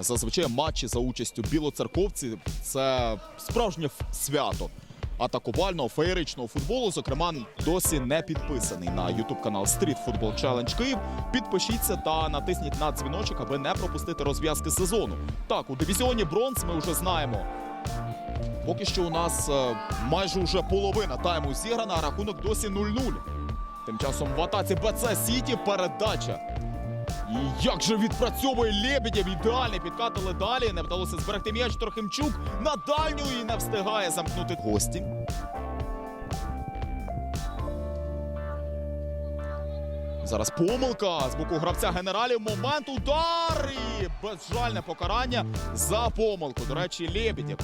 Зазвичай матчі за участю білоцерковців це справжнє свято. Атакувального феєричного футболу, зокрема, досі не підписаний на ютуб канал Street Football Challenge Київ. Підпишіться та натисніть на дзвіночок, аби не пропустити розв'язки сезону. Так, у дивізіоні бронз ми вже знаємо. Поки що у нас е, майже уже половина тайму зіграна, а рахунок досі 0-0. Тим часом в атаці БЦ Сіті передача. І як же відпрацьовує Лебедєв, ідеальний підкатили далі. Не вдалося зберегти м'яч Трохимчук на дальню і не встигає замкнути гості. Зараз помилка з боку гравця генералів. Момент удар і безжальне покарання за помилку. До речі, Лебедєв.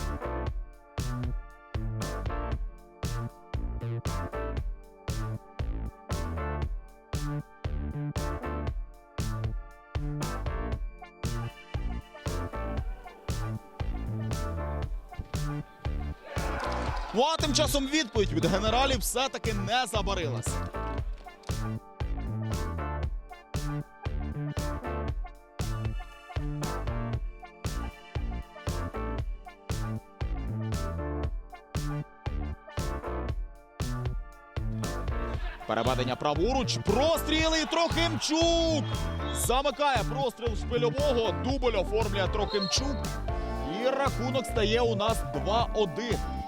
Ну а тим часом відповідь від генералів все-таки не забарилася. Переведення праворуч, простріли Трохимчук! Замикає простріл шпильового, дубль оформлює Трохимчук. І рахунок стає у нас 2-1.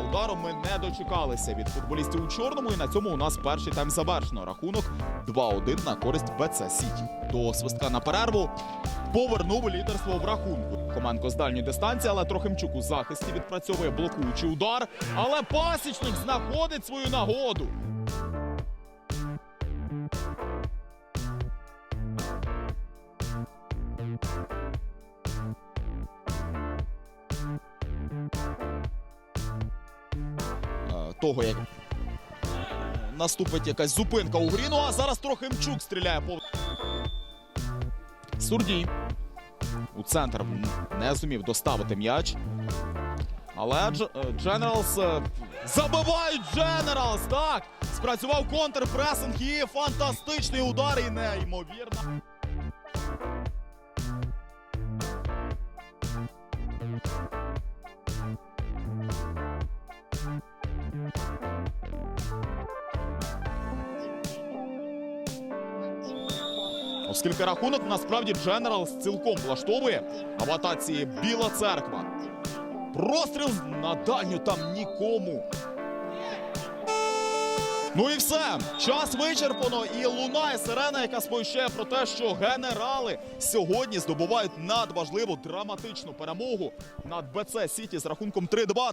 І удару ми не дочекалися від футболістів у чорному. І на цьому у нас перший тайм завершено. Рахунок 2-1 на користь БЦ Сіті. До свистка на перерву повернув лідерство в рахунку. Команко з дальньої дистанції, але Трохимчук у захисті відпрацьовує блокуючий удар. Але пасічник знаходить свою нагоду. Того, як наступить якась зупинка у грі. Ну а зараз Трохимчук стріляє по. Сурдій. У центр не зумів доставити м'яч. Але е, Дженералс е, забивають Дженералс. Так! Спрацював контрпресинг і фантастичний удар і неймовірно. Оскільки рахунок насправді Дженералс цілком влаштовує, а в атаці Біла церква. Простріл на дальню там нікому. Ну і все. Час вичерпано. І лунає сирена, яка сповіщає про те, що генерали сьогодні здобувають надважливу драматичну перемогу над БЦ Сіті з рахунком 3-2.